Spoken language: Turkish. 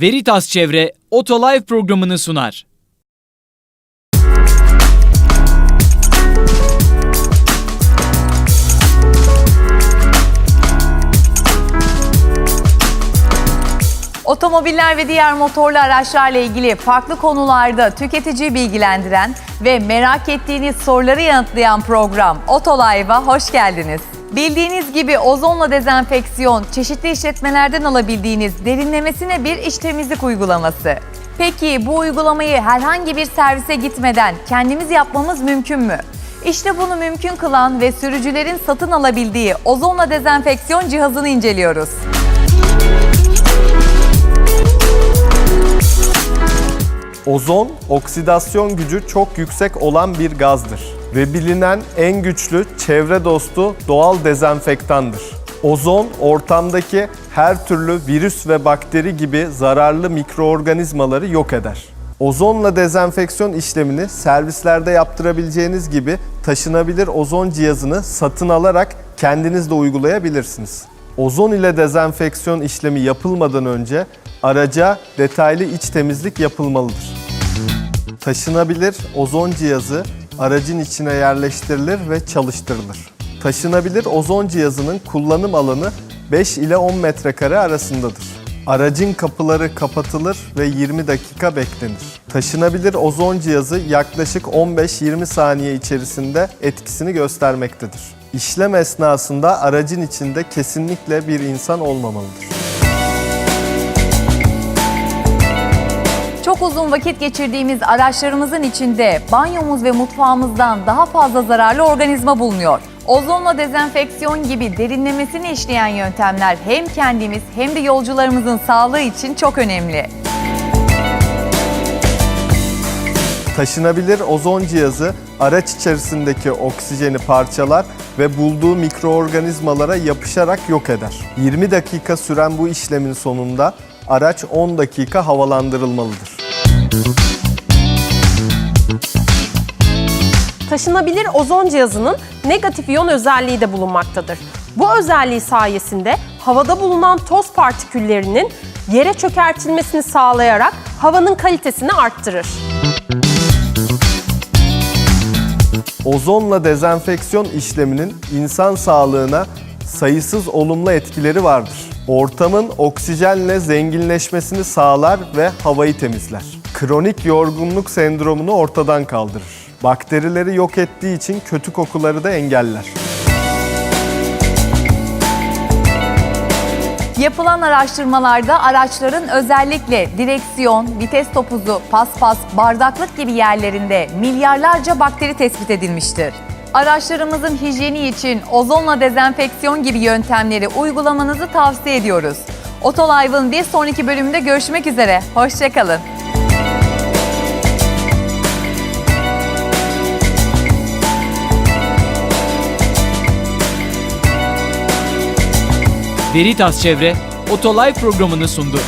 Veritas Çevre Otolive programını sunar. Otomobiller ve diğer motorlu araçlarla ilgili farklı konularda tüketiciyi bilgilendiren ve merak ettiğiniz soruları yanıtlayan program Otolive'a hoş geldiniz. Bildiğiniz gibi ozonla dezenfeksiyon çeşitli işletmelerden alabildiğiniz derinlemesine bir iç temizlik uygulaması. Peki bu uygulamayı herhangi bir servise gitmeden kendimiz yapmamız mümkün mü? İşte bunu mümkün kılan ve sürücülerin satın alabildiği ozonla dezenfeksiyon cihazını inceliyoruz. Ozon, oksidasyon gücü çok yüksek olan bir gazdır ve bilinen en güçlü çevre dostu doğal dezenfektandır. Ozon, ortamdaki her türlü virüs ve bakteri gibi zararlı mikroorganizmaları yok eder. Ozonla dezenfeksiyon işlemini servislerde yaptırabileceğiniz gibi taşınabilir ozon cihazını satın alarak kendiniz de uygulayabilirsiniz. Ozon ile dezenfeksiyon işlemi yapılmadan önce araca detaylı iç temizlik yapılmalıdır. Taşınabilir ozon cihazı aracın içine yerleştirilir ve çalıştırılır. Taşınabilir ozon cihazının kullanım alanı 5 ile 10 metrekare arasındadır. Aracın kapıları kapatılır ve 20 dakika beklenir. Taşınabilir ozon cihazı yaklaşık 15-20 saniye içerisinde etkisini göstermektedir. İşlem esnasında aracın içinde kesinlikle bir insan olmamalıdır. Çok uzun vakit geçirdiğimiz araçlarımızın içinde banyomuz ve mutfağımızdan daha fazla zararlı organizma bulunuyor. Ozonla dezenfeksiyon gibi derinlemesine işleyen yöntemler hem kendimiz hem de yolcularımızın sağlığı için çok önemli. Taşınabilir ozon cihazı araç içerisindeki oksijeni parçalar ve bulduğu mikroorganizmalara yapışarak yok eder. 20 dakika süren bu işlemin sonunda araç 10 dakika havalandırılmalıdır. Taşınabilir ozon cihazının negatif iyon özelliği de bulunmaktadır. Bu özelliği sayesinde havada bulunan toz partiküllerinin yere çökertilmesini sağlayarak havanın kalitesini arttırır. Ozonla dezenfeksiyon işleminin insan sağlığına sayısız olumlu etkileri vardır. Ortamın oksijenle zenginleşmesini sağlar ve havayı temizler. Kronik yorgunluk sendromunu ortadan kaldırır. Bakterileri yok ettiği için kötü kokuları da engeller. Yapılan araştırmalarda araçların özellikle direksiyon, vites topuzu, paspas, bardaklık gibi yerlerinde milyarlarca bakteri tespit edilmiştir. Araçlarımızın hijyeni için ozonla dezenfeksiyon gibi yöntemleri uygulamanızı tavsiye ediyoruz. Otolive'ın bir sonraki bölümünde görüşmek üzere. Hoşçakalın. Veritas Çevre Otolive programını sundu.